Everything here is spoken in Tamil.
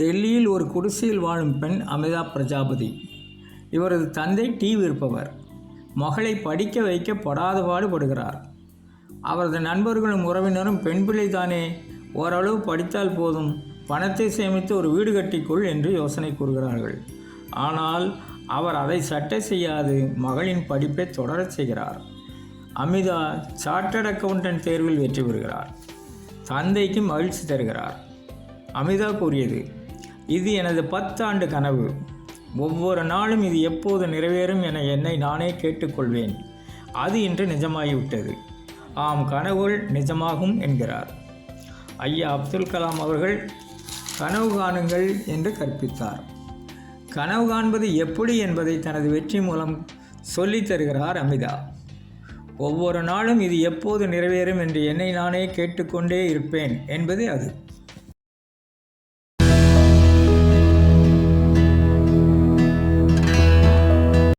டெல்லியில் ஒரு குடிசையில் வாழும் பெண் அமிதா பிரஜாபதி. இவரது தந்தை டீ விற்பவர் மகளை படிக்க வைக்க படாத பாடுபடுகிறார் அவரது நண்பர்களும் உறவினரும் பெண் பிள்ளை தானே ஓரளவு படித்தால் போதும் பணத்தை சேமித்து ஒரு வீடு கட்டிக்கொள் என்று யோசனை கூறுகிறார்கள். ஆனால் அவர் அதை சட்டை செய்யாது மகளின் படிப்பை தொடரச் செய்கிறார். அமிதா சார்ட்டர்ட் அக்கவுண்டன்ட் தேர்வில் வெற்றி பெறுகிறார். தந்தைக்கு மகிழ்ச்சி தருகிறார். அமிதா கூறியது இது எனது பத்தாண்டு கனவு. ஒவ்வொரு நாளும் இது எப்போது நிறைவேறும் என என்னை நானே கேட்டுக்கொள்வேன். அது இன்று நிஜமாகிவிட்டது. ஆம் கனவுகள் நிஜமாகும் என்கிறார். ஐயா அப்துல் கலாம் அவர்கள் கனவு காணுங்கள் என்று கற்பித்தார். கனவு காண்பது எப்படி என்பதை தனது வெற்றி மூலம் சொல்லித் தருகிறார் அமிதா. ஒவ்வொரு நாளும் இது எப்போது நிறைவேறும் என்று என்னை நானே கேட்டுக்கொண்டே இருப்பேன் என்பதே அது.